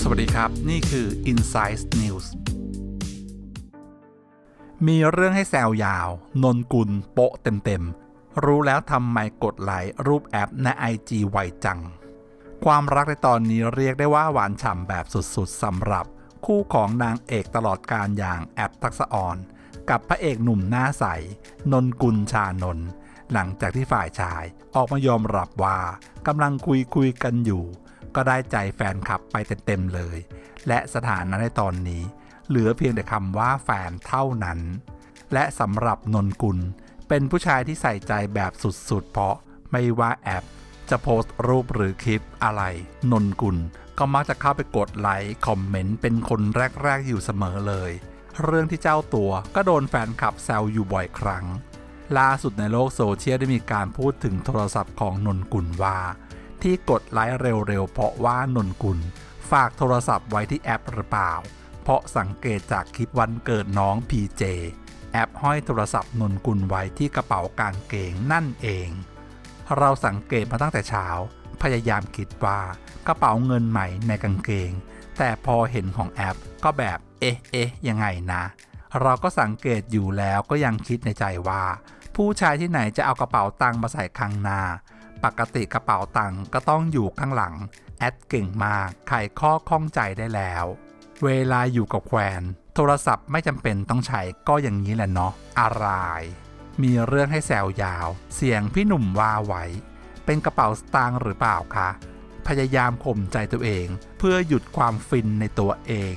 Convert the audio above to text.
สวัสดีครับ นี่คือ Insight News มีเรื่องให้แซวยาว นนกุล โปะเต็มๆ รู้แล้วทำไมกดไลค์รูปแอปใน IG ไวจัง ความรักในตอนนี้เรียกได้ว่าหวานฉ่ำแบบสุดๆสำหรับคู่ของนางเอกตลอดการอย่างแอปทักษออน กับพระเอกหนุ่มหน้าใส นนกุลชานนท์ หลังจากที่ฝ่ายชายออกมายอมรับว่ากำลังคุยคุยกันอยู่ ก็ได้ใจแฟนคลับไปเต็มๆเลย และสถานะในตอนนี้ เหลือเพียงแต่คำว่าแฟนเท่านั้น และสำหรับนนกุล เป็นผู้ชายที่ใส่ใจแบบสุดๆ เพราะไม่ว่าแอปจะโพสต์รูปหรือคลิปอะไร นนกุลก็มักจะเข้าไปกดไลค์คอมเมนต์เป็นคนแรกๆอยู่เสมอเลย เรื่องที่เจ้าตัวก็โดนแฟนคลับแซวอยู่บ่อยครั้ง ล่าสุดในโลกโซเชียลได้มีการพูดถึงโทรศัพท์ของนนกุลว่า ที่กดไลค์เร็วๆ เพราะว่านนกุล ฝากโทรศัพท์ไว้ที่แอปหรือเปล่า เพราะสังเกตจากคลิปวันเกิดน้อง PJ แอปห้อยโทรศัพท์นนกุลไว้ที่กระเป๋ากางเกงนั่นเอง เราสังเกตมาตั้งแต่เช้า พยายามคิดว่ากระเป๋าเงินใหม่ในกางเกง แต่พอเห็นของแอปก็แบบเอ๊ะเอ๊ะยังไงนะ เราก็สังเกตอยู่แล้วก็ยังคิดในใจว่า ผู้ชายที่ไหนจะเอากระเป๋าตังค์มาใส่ข้างหน้า ปกติกระเป๋าตังค์ก็ต้องอยู่ข้างหลัง แอดเก่งมากไขข้อข้องใจได้แล้ว เวลาอยู่กับแควนโทรศัพท์ไม่จำเป็นต้องใช้ก็อย่างนี้แหละเนาะอะไร มีเรื่องให้แซวยาว เสียงพี่หนุ่มว่าไว้ เป็นกระเป๋าสตางค์หรือเปล่าคะ พยายามข่มใจตัวเอง เพื่อหยุดความฟินในตัวเอง